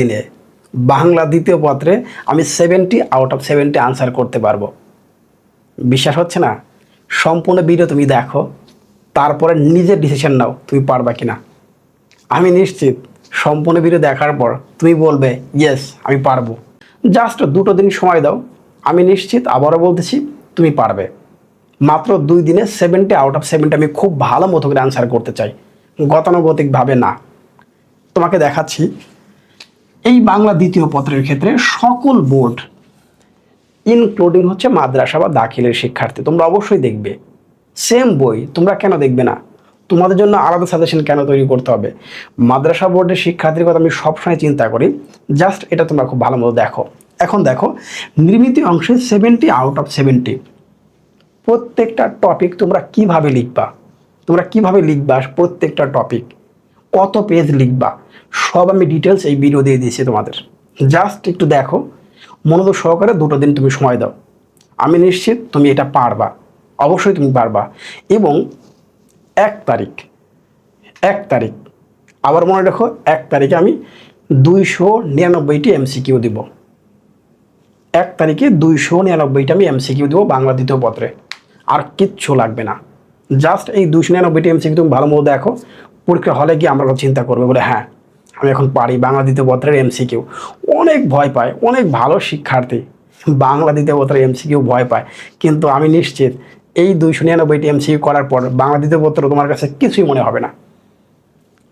দিনে বাংলা দ্বিতীয় পত্রে আমি seventy out of seventy answer করতে পারব। বিশ্বাস হচ্ছে না? সম্পূর্ণ ভিডিও তুমি দেখো, তারপরে নিজের ডিসিশন নাও তুমি পারবা কি না আমি নিশ্চিত সম্পূর্ণ ভিডিও দেখার পর তুমি বলবে ইয়েস আমি পারব। জাস্ট দুটো দিন সময় দাও, আমি নিশ্চিত আবারও বলতেছি, তুমি পারবে। মাত্র দুই দিনে সেভেন্টি আউট অফ সেভেন্টি আমি খুব ভালো মতো করে আনসার করতে চাই, গতানুগতিকভাবে না। তোমাকে দেখাচ্ছি এই বাংলা দ্বিতীয় পত্রের ক্ষেত্রে সকল বোর্ড ইনক্লুডিং হচ্ছে মাদ্রাসা বা দাখিলের শিক্ষার্থী, তোমরা অবশ্যই দেখবে। সেম বই, তোমরা কেন দেখবে না? তোমাদের জন্য আলাদা সাজেশন কেন তৈরি করতে হবে? মাদ্রাসা বোর্ডের শিক্ষার্থীর কথা আমি সবসময় চিন্তা করি জাস্ট এটা তোমরা খুব ভালো মতো দেখো। এখন দেখো, নির্মিত অংশে সেভেন্টি আউট অফ সেভেন্টি প্রত্যেকটা টপিক তোমরা কীভাবে লিখবা? তোমরা কীভাবে লিখবা প্রত্যেকটা টপিক কত পেজ লিখবা? সব আমি ডিটেলস এই ভিডিও দিয়ে দিয়েছি তোমাদের। জাস্ট একটু দেখো, মনোযোগ সহকারে দুটো দিন তুমি সময় দাও। আমি নিশ্চিত তুমি এটা পারবা, অবশ্যই তুমি পারবা। এবং এক তারিখ এক তারিখ, আবার মনে রাখো, এক তারিখে আমি দুইশো নিরানব্বইটি এমসিকিউ দিব। এক তারিখে দুইশো নিরানব্বইটা আমি এমসিকিউ দেবো বাংলা দ্বিতীয় পত্রে। আর কিচ্ছু লাগবে না। জাস্ট এই দুইশো নিরানব্বইটি এমসিকিউ তুমি ভালো মতো দেখো পরীক্ষা হলে গিয়ে আমরা চিন্তা করবে বলে হ্যাঁ আমি এখন পারি বাংলা দ্বিতীয় পত্রের এমসিকিউ অনেক ভয় পায়, অনেক ভালো শিক্ষার্থী বাংলা দ্বিতীয় পত্রের এমসিকিউ ভয় পায়। কিন্তু আমি নিশ্চিত, এই দুইশো নিরানব্বইটি এমসিকিউ করার পর বাংলা দ্বিতীয় পত্র তোমার কাছে কিছুই মনে হবে না।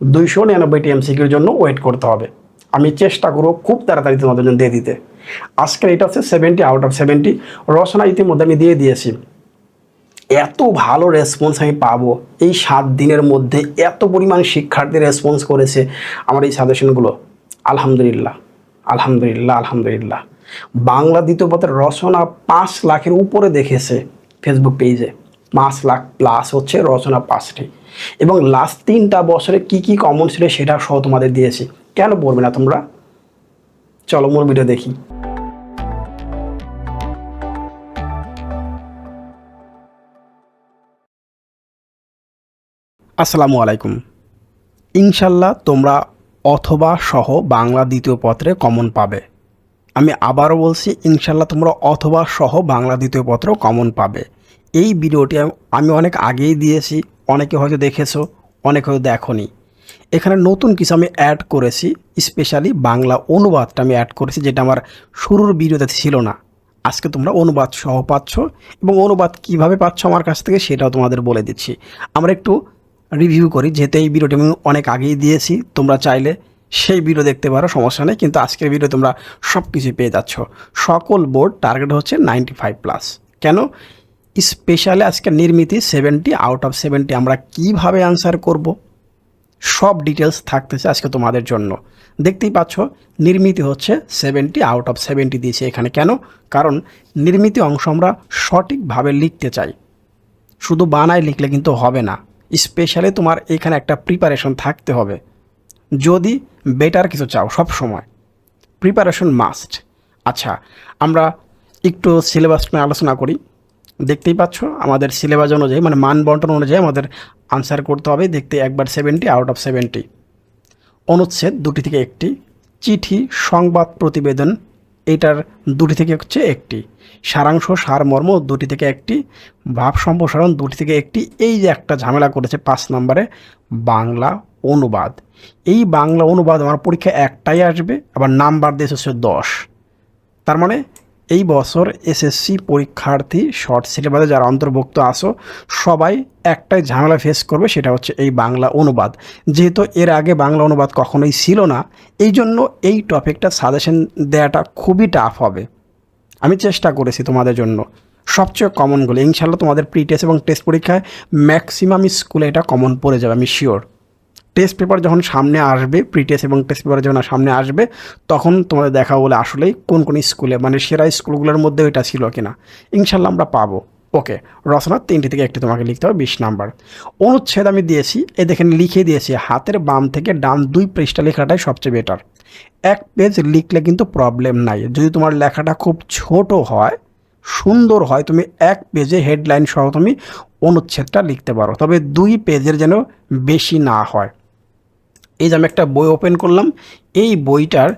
দুইশো নিরানব্বইটি এমসিকিউর জন্য ওয়েট করতে হবে। আমি চেষ্টা করব খুব তাড়াতাড়ি তোমাদের জন্য দিয়ে দিতে। আজকের এটা হচ্ছে সেভেন্টি আউট অফ সেভেন্টি রচনা ইতিমধ্যে আমি দিয়ে দিয়েছি। এত ভালো রেসপন্স আমি পাবো। এই সাত দিনের মধ্যে এত পরিমাণ শিক্ষার্থী রেসপন্স করেছে আমার এই সাজেশনগুলো আলহামদুলিল্লাহ আলহামদুলিল্লাহ আলহামদুলিল্লাহ। বাংলা দ্বিতীয় পথের রচনা পাঁচ লাখের উপরে দেখেছে ফেসবুক পেজে পাঁচ লাখ প্লাস হচ্ছে রচনা পাঁচটি। এবং লাস্ট তিনটা বছরে কি কি কমন ছিল সেটা সহ তোমাদের দিয়েছি। কেন পড়বে না তোমরা? চলো মূল ভিডিও দেখি। আসসালামু আলাইকুম। ইনশাল্লাহ তোমরা অথবা সহ বাংলা দ্বিতীয় পত্রে কমন পাবে। আমি আবারও বলছি, ইনশাল্লাহ তোমরা অথবা সহ বাংলা দ্বিতীয় পত্র কমন পাবে। এই ভিডিওটি আমি- অনেক আগেই দিয়েছি, অনেকে হয়তো দেখেছ, অনেকে হয়তো দেখনি। এখানে নতুন কিছু আমি অ্যাড করেছি স্পেশালি বাংলা অনুবাদটা আমি অ্যাড করেছি, যেটা আমার শুরুর ভিডিওতে ছিল না। আজকে তোমরা অনুবাদ সহ পাচ্ছ এবং অনুবাদ কীভাবে পাচ্ছ আমার কাছ থেকে সেটাও তোমাদের বলে দিচ্ছি। আমরা একটু রিভিউ করি, যেহেতু এই ভিডিওটি আমি অনেক আগেই দিয়েছি, তোমরা চাইলে সেই ভিডিও দেখতে পারো, সমস্যা নেই, কিন্তু আজকের ভিডিও তোমরা সব কিছু পেয়ে যাচ্ছ। সকল বোর্ড টার্গেট হচ্ছে নাইনটি ফাইভ প্লাস কেন? স্পেশালি আজকে নির্মিতি সেভেন্টি আউট অফ সেভেন্টি আমরা কীভাবে আনসার করব? সব ডিটেলস থাকতেছে আজকে তোমাদের জন্য। দেখতেই পাচ্ছ, নির্মিতি হচ্ছে সেভেন্টি আউট অফ সেভেন্টি দিয়েছে এখানে। কেন? কারণ নির্মিতি অংশ আমরা সঠিকভাবে লিখতে চাই। শুধু বানায় লিখলে কিন্তু হবে না। স্পেশালি তোমার এখানে একটা প্রিপারেশন থাকতে হবে। যদি বেটার কিছু চাও সব সময় প্রিপারেশন মাস্ট আচ্ছা আমরা একটু সিলেবাস নিয়ে আলোচনা করি। দেখতেই পাচ্ছ, আমাদের সিলেবাস অনুযায়ী মানে মান বন্টন অনুযায়ী আমাদের আনসার করতে হবে। দেখতে একবার সেভেন্টি আউট অফ সেভেন্টি অনুচ্ছেদ দুটি থেকে একটি। চিঠি, সংবাদ প্রতিবেদন এটার দুটি থেকে হচ্ছে একটি। সারাংশ, সারমর্ম দুটি থেকে একটি। ভাব সম্প্রসারণ দুটি থেকে একটি। এই যে একটা ঝামেলা করেছে পাঁচ নম্বরে, বাংলা অনুবাদ। এই বাংলা অনুবাদ আমার পরীক্ষা একটাই আসবে, আবার নাম্বার দিয়েছে হচ্ছে দশ। তার মানে এই বছর এসএসসি পরীক্ষার্থী, শর্ট সিলেবাসে যারা অন্তর্ভুক্ত আসো সবাই একটাই ঝামেলা ফেস করবে, সেটা হচ্ছে এই বাংলা অনুবাদ। যেহেতু এর আগে বাংলা অনুবাদ কখনোই ছিল না, এই জন্য এই টপিকটা সাজেশন দেওয়াটা খুবই টাফ হবে। আমি চেষ্টা করেছি তোমাদের জন্য। সবচেয়ে কমনগুলো ইনশাল্লাহ তোমাদের প্রি টেস্ট এবং টেস্ট পরীক্ষায় ম্যাক্সিমাম স্কুলে এটা কমন পড়ে যাবে, আমি শিওর টেস্ট পেপার যখন সামনে আসবে প্রি টেস্ট এবং টেস্ট পেপার যখন সামনে আসবে, তখন তোমাদের দেখা বলে আসলেই কোন কোন স্কুলে মানে সেরা স্কুলগুলোর মধ্যে এটা ছিল কিনা। ইনশাল্লাহ আমরা পাবো। ওকে রচনা তিনটি থেকে একটি তোমাকে লিখতে হবে, বিশ নাম্বার। অনুচ্ছেদ আমি দিয়েছি এ দেখেন লিখে দিয়েছি, হাতের বাম থেকে ডান দুই পৃষ্ঠা লেখাটাই সবচেয়ে বেটার এক পেজ লিখলে কিন্তু প্রবলেম নাই। যদি তোমার লেখাটা খুব ছোট হয়, সুন্দর হয়, তুমি এক পেজে হেডলাইন সহ তুমি অনুচ্ছেদটা লিখতে পারো। তবে দুই পেজের যেন বেশি না হয়। এই যে আমি একটা বই ওপেন করলাম, এই বইটার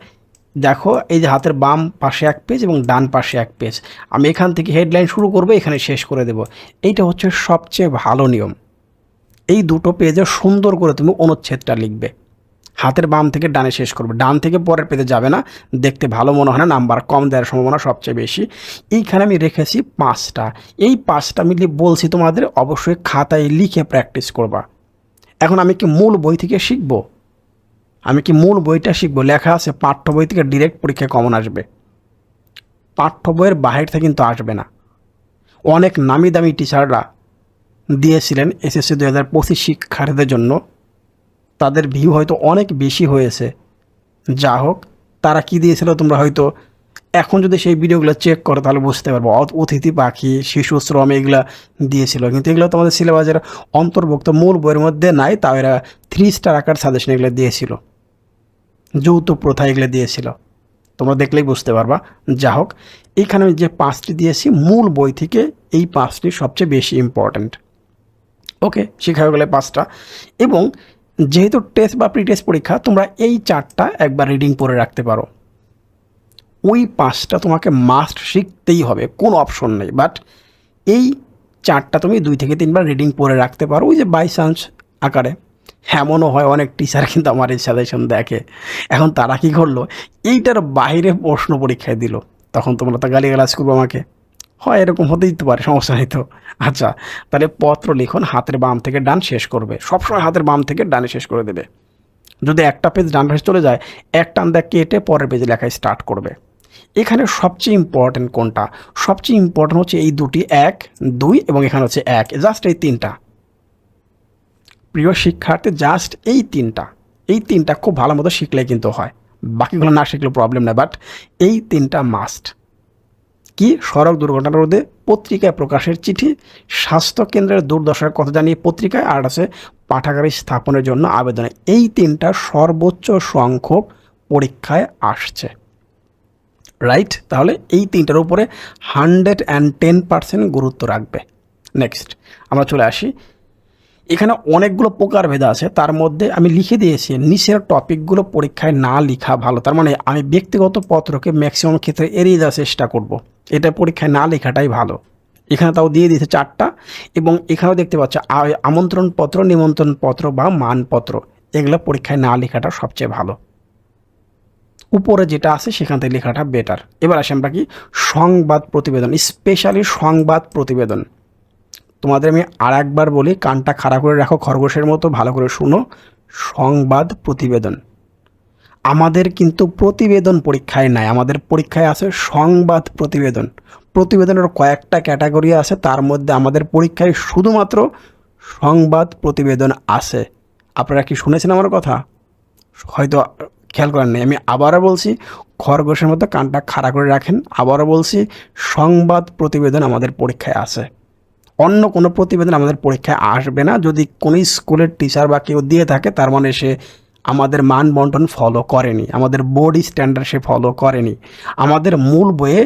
দেখো, এই যে হাতের বাম পাশে এক পেজ এবং ডান পাশে এক পেজ আমি এখান থেকে হেডলাইন শুরু করব, এখানে শেষ করে দেব। এইটা হচ্ছে সবচেয়ে ভালো নিয়ম। এই দুটো পেজে সুন্দর করে তুমি অনুচ্ছেদটা লিখবে। হাতের বাম থেকে ডানে শেষ করবে। ডান থেকে পরের পেজে যাবে না। দেখতে ভালো মনে হয় না নাম্বার কম দেওয়ার সম্ভাবনা সবচেয়ে বেশি। এইখানে আমি রেখেছি পাঁচটা। এই পাঁচটা আমি বলছি তোমাদের, অবশ্যই খাতায় লিখে প্র্যাকটিস করবা। এখন আমি কি মূল বই থেকে শিখব? আমি কি মূল বইটা শিখব? লেখা আছে, পাঠ্য বই থেকে ডিরেক্ট পরীক্ষায় কমন আসবে। পাঠ্য বইয়ের বাহির থেকে কিন্তু আসবে না। অনেক নামি দামি টিচাররা দিয়েছিলেন এসএসসি দু হাজার পঁচিশ শিক্ষার্থীদের জন্য। তাদের ভিউ হয়তো অনেক বেশি হয়েছে। যা হোক, তারা কি দিয়েছিল তোমরা হয়তো এখন যদি সেই ভিডিওগুলো চেক করো, তাহলে বুঝতে পারব। অতিথি পাখি, শিশু শ্রম এগুলো দিয়েছিল। কিন্তু এগুলো তোমাদের সিলেবাসের অন্তর্ভুক্ত মূল বইয়ের মধ্যে নাই, তাও এরা থ্রি স্টার আকার সাজেশন এগুলো দিয়েছিল। যৌথ প্রথা এগুলো দিয়েছিল। তোমরা দেখলেই বুঝতে পারবা। যা হোক, এইখানে আমি যে পাঁচটি দিয়েছি, মূল বই থেকে এই পাঁচটি সবচেয়ে বেশি ইম্পর্ট্যান্ট ওকে শেখা হয়ে গেলে পাঁচটা। এবং যেহেতু টেস্ট বা প্রি টেস্ট পরীক্ষা, তোমরা এই চারটা একবার রিডিং পড়ে রাখতে পারো। ওই পাঁচটা তোমাকে মাস্ট শিখতেই হবে, কোনো অপশন নেই। বাট এই চারটা তুমি দুই থেকে তিনবার রিডিং পড়ে রাখতে পারো, ওই যে বাই চান্স আকারে। এমনও হয়, অনেক টিচার কিন্তু আমার এই সাজেশন দেখে। এখন তারা কি করল? এইটার বাইরে প্রশ্ন পরীক্ষায় দিল। তখন তোমরা তো গালিগালাজ করব আমাকে। হয় এরকম হতেই তো পারে, সমস্যা নেই তো। আচ্ছা তাহলে পত্র লিখন হাতের বাম থেকে ডান শেষ করবে। সবসময় হাতের বাম থেকে ডানে শেষ করে দেবে। যদি একটা পেজ ডান পাশে চলে যায়, এক টান দেখ কেটে পরের পেজে লেখায় স্টার্ট করবে। এখানে সবচেয়ে ইম্পর্ট্যান্ট কোনটা? সবচেয়ে ইম্পর্ট্যান্ট হচ্ছে এই দুটি এক, দুই এবং এখানে হচ্ছে এক। জাস্ট এই তিনটা। প্রিয় শিক্ষার্থী জাস্ট এই তিনটা এই তিনটা খুব ভালো মতো শিখলে কিন্তু হয়। বাকিগুলো না শিখলে প্রবলেম নেই বাট এই তিনটা মাস্ট কি? সড়ক দুর্ঘটনা রোধে পত্রিকায় প্রকাশের চিঠি, স্বাস্থ্য কেন্দ্রের দুর্দশার কথা জানিয়ে পত্রিকায়, আর আছে পাঠাগারি স্থাপনের জন্য আবেদনে। এই তিনটা সর্বোচ্চ সংখ্যক পরীক্ষায় আসছে। রাইট তাহলে এই তিনটার উপরে হান্ড্রেড অ্যান্ড টেন পার্সেন্ট গুরুত্ব রাখবে। নেক্সট আমরা চলে আসি। এখানে অনেকগুলো প্রকার ভেদ আছে। তার মধ্যে আমি লিখে দিয়েছি, নিচের টপিকগুলো পরীক্ষায় না লেখা ভালো। তার মানে আমি ব্যক্তিগত পত্রকে ম্যাক্সিমাম ক্ষেত্রে এড়িয়ে যাওয়ার চেষ্টা করব। এটা পরীক্ষায় না লেখাটাই ভালো। এখানে তাও দিয়ে দিয়েছে চারটা এবং এখানেও দেখতে পাচ্ছ আমন্ত্রণ পত্র নিমন্ত্রণ পত্র বা মানপত্র, এগুলো পরীক্ষায় না লেখাটা সবচেয়ে ভালো। উপরে যেটা আছে সেখান থেকে লেখাটা বেটার এবার আসি আমরা কি সংবাদ প্রতিবেদন স্পেশালি সংবাদ প্রতিবেদন। তোমাদের আমি আর একবার বলি, কানটা খাড়া করে রাখো, খরগোশের মতো ভালো করে শুনো। সংবাদ প্রতিবেদন। আমাদের কিন্তু প্রতিবেদন পরীক্ষায় নাই, আমাদের পরীক্ষায় আছে সংবাদ প্রতিবেদন। প্রতিবেদনের কয়েকটা ক্যাটাগরি আছে, তার মধ্যে আমাদের পরীক্ষায় শুধুমাত্র সংবাদ প্রতিবেদন আছে। আপনারা কি শুনেছেন আমার কথা? হয়তো খেয়াল করেন নাই। আমি আবারও বলছি, খরগোশের মতো কানটা খাড়া করে রাখেন। আবারও বলছি, সংবাদ প্রতিবেদন আমাদের পরীক্ষায় আছে। অন্য কোনো প্রতিবেদন আমাদের পরীক্ষায় আসবে না। যদি কোনো স্কুলের টিচার বা কেউ দিয়ে থাকে, তার মানে সে আমাদের মান বন্টন ফলো করেনি, আমাদের বোর্ড স্ট্যান্ডার্ড সে ফলো করেনি। আমাদের মূল বইয়ে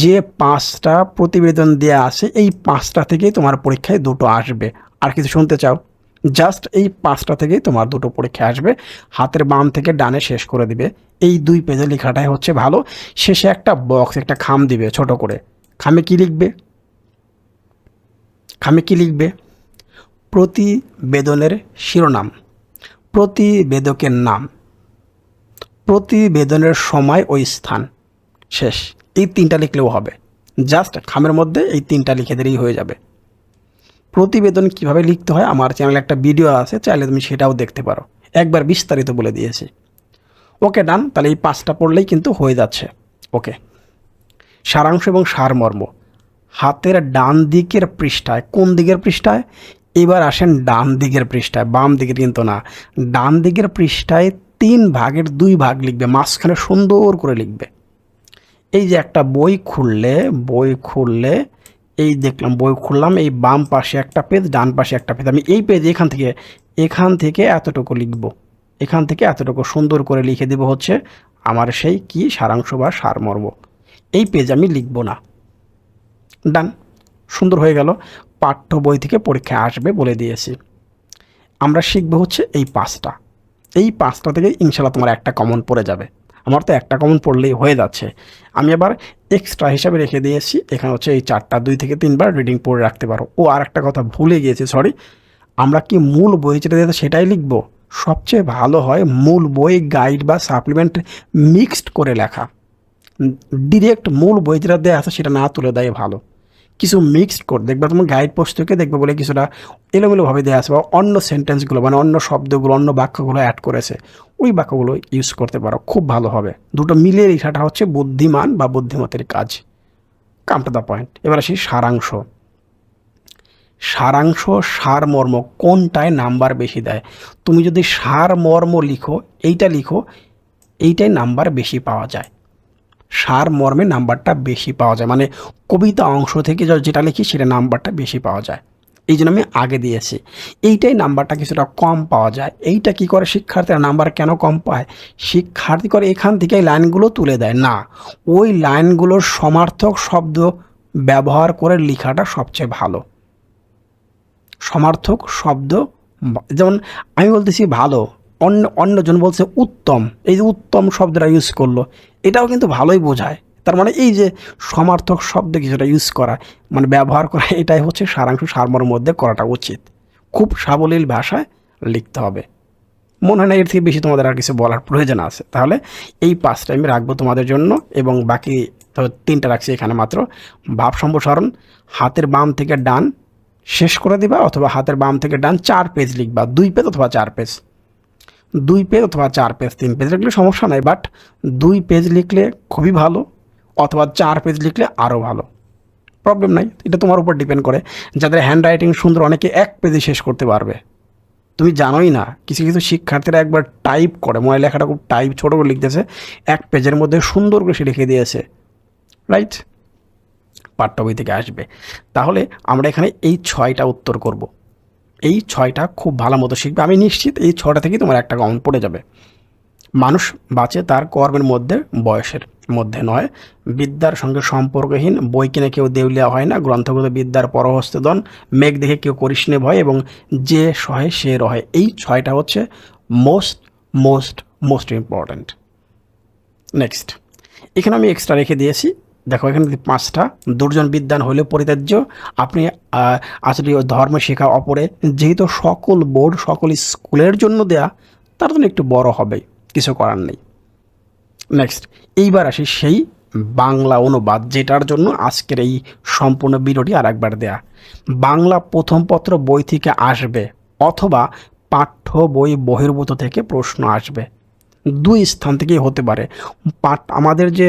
যে পাঁচটা প্রতিবেদন দেওয়া আছে, এই পাঁচটা থেকেই তোমার পরীক্ষায় দুটো আসবে। আর কিছু শুনতে চাও? জাস্ট এই পাঁচটা থেকেই তোমার দুটো পরীক্ষা আসবে। হাতের বাম থেকে ডানে শেষ করে দিবে। এই দুই পেজে লেখাটাই হচ্ছে ভালো। শেষে একটা বক্স একটা খাম দিবে ছোট করে। খামে কি লিখবে? খামে কি লিখবে? প্রতিবেদনের শিরোনাম। প্রতিবেদকের নাম। প্রতিবেদনের সময় ও স্থান। শেষ। এই তিনটা লিখলেও হবে। জাস্ট খামের মধ্যে এই তিনটা লিখে দিলেই হয়ে যাবে। প্রতিবেদন কীভাবে লিখতে হয়? আমার চ্যানেলে একটা ভিডিও আছে, চাইলে তুমি সেটাও দেখতে পারো। একবার বিস্তারিত বলে দিয়েছি। ওকে, ডান। তাহলে এই পাঁচটা পড়লেই কিন্তু হয়ে যাচ্ছে। ওকে। সারাংশ এবং সারমর্ম। হাতের ডান দিকের পৃষ্ঠায়, কোন দিকের পৃষ্ঠায়? এবার আসেন ডান দিকের পৃষ্ঠায়, বাম দিকের কিন্তু না। ডান দিকের পৃষ্ঠায় তিন ভাগের দুই ভাগ লিখবে, মাঝখানে সুন্দর করে লিখবে। এই যে একটা বই খুললে বই খুললে, এই দেখলাম, বই খুললাম, এই বাম পাশে একটা পেজ, ডান পাশে একটা পেজ। আমি এই পেজ এখান থেকে এখান থেকে এতটুকু লিখব। এখান থেকে এতটুকু সুন্দর করে লিখে দেব হচ্ছে, আমার সেই কি সারাংশ বা সারমর্ম। এই পেজ আমি লিখব না। ডান সুন্দর হয়ে গেল। পাঠ্য বই থেকে পরীক্ষায় আসবে বলে দিয়েছি। আমরা শিখব হচ্ছে এই পাঁচটা। এই পাঁচটা থেকে ইনশাল্লাহ তোমার একটা কমন পড়ে যাবে। আমার তো একটা কমন পড়লেই হয়ে যাচ্ছে। আমি আবার এক্সট্রা হিসাবে রেখে দিয়েছি। এখানে হচ্ছে এই চারটা, দুই থেকে তিনবার রিডিং পড়ে রাখতে পারো। ও, আর একটা কথা ভুলে গিয়েছি সরি আমরা কি মূল বই যেটা দিতে সেটাই লিখব? সবচেয়ে ভালো হয় মূল বই গাইড বা সাপ্লিমেন্ট মিক্সড করে লেখা। ডিরেক্ট মূল বই যেটা দেওয়া আছে সেটা না তুলে দেয় ভালো। কিছু মিক্সড করে দেখবে তোমার গাইড পুস্তকে দেখবে বলে কিছুটা এলোমেলোভাবে দেওয়া আছে বা অন্য সেন্টেন্সগুলো মানে অন্য শব্দগুলো, অন্য বাক্যগুলো অ্যাড করেছে। ওই বাক্যগুলো ইউজ করতে পারো, খুব ভালো হবে। দুটো মিলিয়ে লেখাটা হচ্ছে বুদ্ধিমান বা বুদ্ধিমতের কাজ। কাম টু দ্য পয়েন্ট এবার আসি সারাংশ। সারাংশ, সারমর্ম কোনটায় নাম্বার বেশি দেয়? তুমি যদি সারমর্ম লিখো, এইটা লিখো, এইটাই নাম্বার বেশি পাওয়া যায়। সার মর্মে নাম্বারটা বেশি পাওয়া যায়। মানে কবিতা অংশ থেকে যেটা লিখি সেটা নাম্বারটা বেশি পাওয়া যায়। এই জন্য আমি আগে দিয়েছি। এইটাই নাম্বারটা কিছুটা কম পাওয়া যায়। এইটা কি করে শিক্ষার্থীরা নাম্বার কেন কম পায়? শিক্ষার্থী করে এখান থেকে লাইনগুলো তুলে দেয়। না, ওই লাইনগুলোর সমার্থক শব্দ ব্যবহার করে লেখাটা সবচেয়ে ভালো। সমার্থক শব্দ, যেমন আমি বলতেছি ভালো অন্য, অন্যজন বলছে উত্তম। এই যে উত্তম শব্দটা ইউজ করল, এটাও কিন্তু ভালোই বোঝায়। তার মানে এই যে সমার্থক শব্দ কিছুটা ইউজ করা মানে ব্যবহার করা, এটাই হচ্ছে সারাংশ সারমর মধ্যে করাটা উচিত। খুব সাবলীল ভাষায় লিখতে হবে। মনে হয় না এর থেকে বেশি তোমাদের আর কিছু বলার প্রয়োজন আছে। তাহলে এই পাঁচটা আমি রাখব তোমাদের জন্য এবং বাকি তিনটা রাখছি এখানে মাত্র। ভাব সম্প্রসারণ, হাতের বাম থেকে ডান শেষ করে দিবা অথবা হাতের বাম থেকে ডান চার পেজ লিখবা, দুই পেজ অথবা চার পেজ দুই পেজ অথবা চার পেজ তিন পেজ লিখলে সমস্যা নাই বাট দুই পেজ লিখলে খুবই ভালো, অথবা চার পেজ লিখলে আরও ভালো। প্রবলেম নাই, এটা তোমার উপর ডিপেন্ড করে। যাদের হ্যান্ড রাইটিং সুন্দর, অনেকে এক পেজে শেষ করতে পারবে। তুমি জানোই না, কিছু কিছু শিক্ষার্থীরা একবার টাইপ করে, মনে লেখাটা খুব টাইপ ছোটো করে লিখতেছে, এক পেজের মধ্যে সুন্দর করে সে লিখে দিয়েছে। রাইট পাঠ্য বই থেকে আসবে। তাহলে আমরা এখানে এই ছয়টা উত্তর করব। এই ছয়টা খুব ভালো মতো শিখবে। আমি নিশ্চিত এই ছটা থেকেই তোমার একটা কমন পড়ে যাবে। মানুষ বাঁচে তার কর্মের মধ্যে, বয়সের মধ্যে নয়। বিদ্যার সঙ্গে সম্পর্কহীন, বই কিনে কেউ দেউলিয়া হয় না, গ্রন্থগত বিদ্যার পরহস্তদন মেঘ দেখে কেউ করিস ভয় এবং যে সহে সে রহে। এই ছয়টা হচ্ছে most most most important next এখানে আমি এক্সট্রা রেখে দিয়েছি। দেখো, এখানে পাঁচটা দুর্জন বিদ্যান হলেও পরিত্যাজ্য। আপনি আসলে ধর্ম শেখা অপরে যেহেতু সকল বোর্ড, সকল স্কুলের জন্য দেয়া, তার জন্য একটু বড় হবে, কিছু করার নেই। নেক্সট এইবার আসি সেই বাংলা অনুবাদ, যেটার জন্য আজকের এই সম্পূর্ণ ভিডিওটি আর একবার দেয়া। বাংলা প্রথম পত্র বই থেকে আসবে, অথবা পাঠ্য বই বহির্ভূত থেকে প্রশ্ন আসবে। দুই স্থান থেকেই হতে পারে। পাঠ, আমাদের যে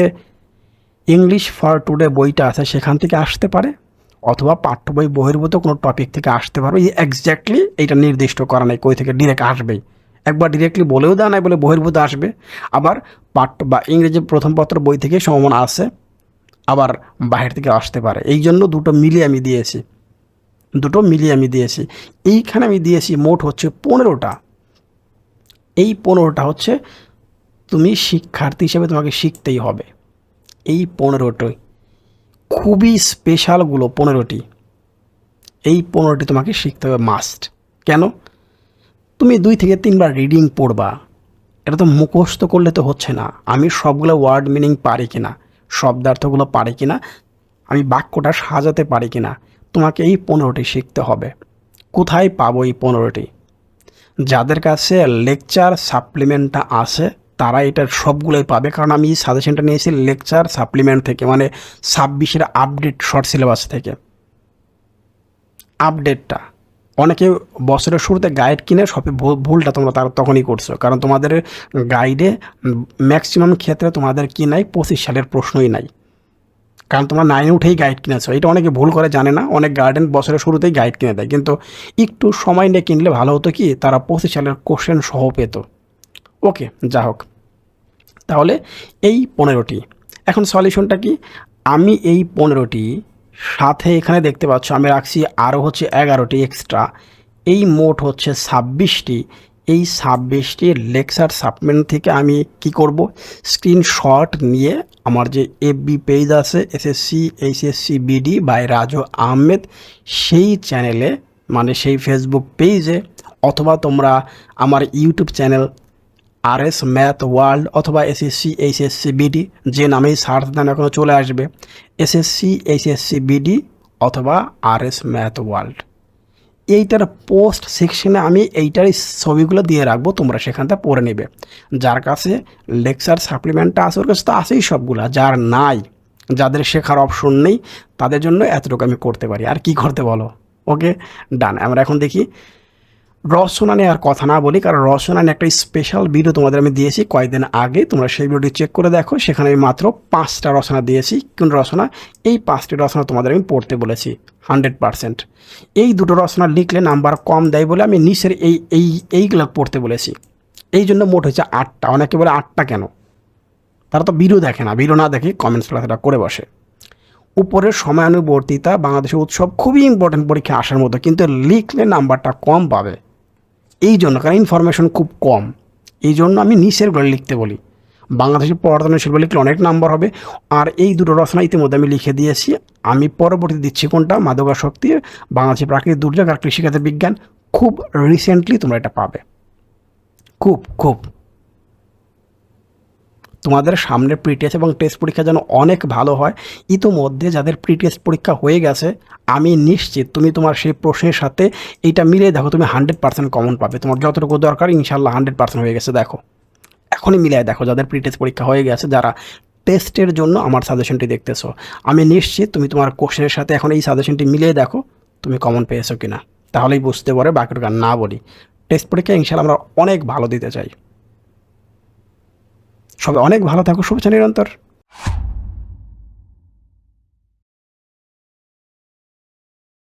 ইংলিশ ফর টুডে বইটা আছে, সেখান থেকে আসতে পারে, অথবা পাঠ্য বই বহির্ভূত কোনো টপিক থেকে আসতে পারবে। এক্স্যাক্টলি এইটা নির্দিষ্ট করা নেই, কই থেকে ডিরেক্ট আসবেই। একবার ডিরেক্টলি বলেও দেওয়া নাই বলে বহির্ভূত আসবে। আবার পাঠ্য বা ইংরেজি প্রথম পত্র বই থেকে সম্ভাবনা আছে, আবার বাহির থেকে আসতে পারে। এই জন্য দুটো মিলিয়ে আমি দিয়েছি। দুটো মিলিয়ে আমি দিয়েছি। এইখানে আমি দিয়েছি মোট হচ্ছে পনেরোটা। এই পনেরোটা হচ্ছে তুমি শিক্ষার্থী হিসেবে তোমাকে শিখতেই হবে। এই পনেরোটি। খুবই স্পেশালগুলো পনেরোটি। এই পনেরোটি তোমাকে শিখতে হবে মাস্ট কেন? তুমি দুই থেকে তিনবার রিডিং পড়বা। এটা তো মুখস্থ করলে তো হচ্ছে না। আমি সবগুলো ওয়ার্ড মিনিং পারি কিনা? শব্দার্থগুলো পারি কিনা? আমি বাক্যটা সাজাতে পারি কিনা? তোমাকে এই পনেরোটি শিখতে হবে। কোথায় পাবো এই পনেরোটি? যাদের কাছে লেকচার সাপ্লিমেন্টটা আছে তারা এটার সবগুলোই পাবে। কারণ আমি সাজেশনটা নিয়েছি লেকচার সাপ্লিমেন্ট থেকে মানে ছাব্বিশের আপডেট শর্ট সিলেবাস থেকে। আপডেটটা। অনেকে বছরের শুরুতে গাইড কিনে সবে ভুল- ভুলটা তোমরা তার তখনই করছ। কারণ তোমাদের গাইডে ম্যাক্সিমাম ক্ষেত্রে তোমাদের কি নাই, পঁচিশ সালের প্রশ্নই নাই। কারণ তোমরা নাইনে উঠেই গাইড কিনেছো। এটা অনেকে ভুল করে, জানে না। অনেক গার্ডেন বছরের শুরুতেই গাইড কিনে দেয়। কিন্তু একটু সময় নিয়ে কিনলে ভালো হতো কি, তারা পঁচিশ সালের কোশ্চেন সহ পেত। ওকে, যা হোক। তাহলে এই পনেরোটি। এখন সলিউশনটা কি? আমি এই পনেরোটি সাথে এখানে দেখতে পাচ্ছ, আমি রাখছি আরও হচ্ছে এগারোটি এক্সট্রা এই মোট হচ্ছে ছাব্বিশটি। এই ছাব্বিশটি লেকচার সাপ্লিমেন্ট থেকে আমি কি করব? স্ক্রিনশট নিয়ে আমার যে এফবি পেজ আছে SSC HSC BD by Raju Ahmed সেই চ্যানেলে মানে সেই ফেসবুক পেজে অথবা তোমরা আমার YouTube channel R S math world অথবা এসএসসি এইচএসসি বিডি যে নামেই সার্চ দেন এখনও চলে আসবে। এসএসসি এইচএসসি বিডি অথবা আর এস ম্যাথ ওয়ার্ল্ড এইটার পোস্ট সেকশনে আমি এইটারই ছবিগুলো দিয়ে রাখব, তোমরা সেখান থেকে পড়ে নেবে। যার কাছে লেকচার সাপ্লিমেন্টটা আছে, ওর কাছে তো আছেই সবগুলা, যার নাই, যাদের শেখার অপশন নেই, তাদের জন্য এতটুকু আমি করতে পারি। আর কি করতে বলো? ওকে ডান আমরা এখন দেখি রসনা নিয়ে আর কথা না বলি, কারণ রসনা একটা স্পেশাল ভিডিও তোমাদের আমি দিয়েছি কয়েকদিন আগে। তোমরা সেই ভিডিওটি চেক করে দেখো, সেখানে আমি মাত্র পাঁচটা রচনা দিয়েছি। কোন রচনা এই পাঁচটি রচনা তোমাদের আমি পড়তে বলেছি হান্ড্রেড পারসেন্ট এই দুটো রচনা লিখলে নাম্বার কম দেয় বলে আমি নিচের এই এই, এইগুলো পড়তে বলেছি। এই জন্য মোট হচ্ছে আটটা। অনেকে বলে আটটা কেন? তারা তো ভিডিও দেখে না। ভিডিও না দেখে কমেন্টস ক্লাসটা করে বসে। উপরের সময়ানুবর্তিতা বাংলাদেশের উৎসব খুবই ইম্পর্টেন্ট পরীক্ষা আসার মতো, কিন্তু লিখলে নাম্বারটা কম পাবে। এই জন্য কারণ ইনফরমেশন খুব কম। এই জন্য আমি নিচেরগুলো লিখতে বলি। বাংলাদেশের পর্যটন শিল্প লিখলে অনেক নাম্বার হবে। আর এই দুটো রচনা ইতিমধ্যে আমি লিখে দিয়েছি। আমি পরবর্তী দিচ্ছি কোনটা? মাদকা শক্তি বাংলাদেশের প্রাকৃতিক দুর্যোগ আর কৃষিকাজের বিজ্ঞান। খুব রিসেন্টলি তোমরা এটা পাবে। খুব খুব। তোমাদের সামনে প্রি টেস্ট এবং টেস্ট পরীক্ষা যেন অনেক ভালো হয়। ইতোমধ্যে যাদের প্রি টেস্ট পরীক্ষা হয়ে গেছে, আমি নিশ্চিত তুমি তোমার সেই প্রশ্নের সাথে এটা মিলিয়ে দেখো, তুমি হান্ড্রেড পার্সেন্ট কমন পাবে। তোমার যতটুকু দরকার ইনশাল্লাহ হান্ড্রেড পার্সেন্ট হয়ে গেছে, দেখো। এখনই মিলিয়ে দেখো যাদের প্রি টেস্ট পরীক্ষা হয়ে গেছে, যারা টেস্টের জন্য আমার সাজেশনটি দেখতেছো। আমি নিশ্চিত তুমি তোমার কোশ্চেনের সাথে এখন এই সাজেশনটি মিলিয়ে দেখো, তুমি কমন পেয়েছ কিনা। তাহলেই বুঝতে পারে, বাকিটুকু না বলি। টেস্ট পরীক্ষা ইনশাল্লাহ আমরা অনেক ভালো দিতে চাই। সবাই অনেক ভালো থাকো শুভেচ্ছা নিরন্তর।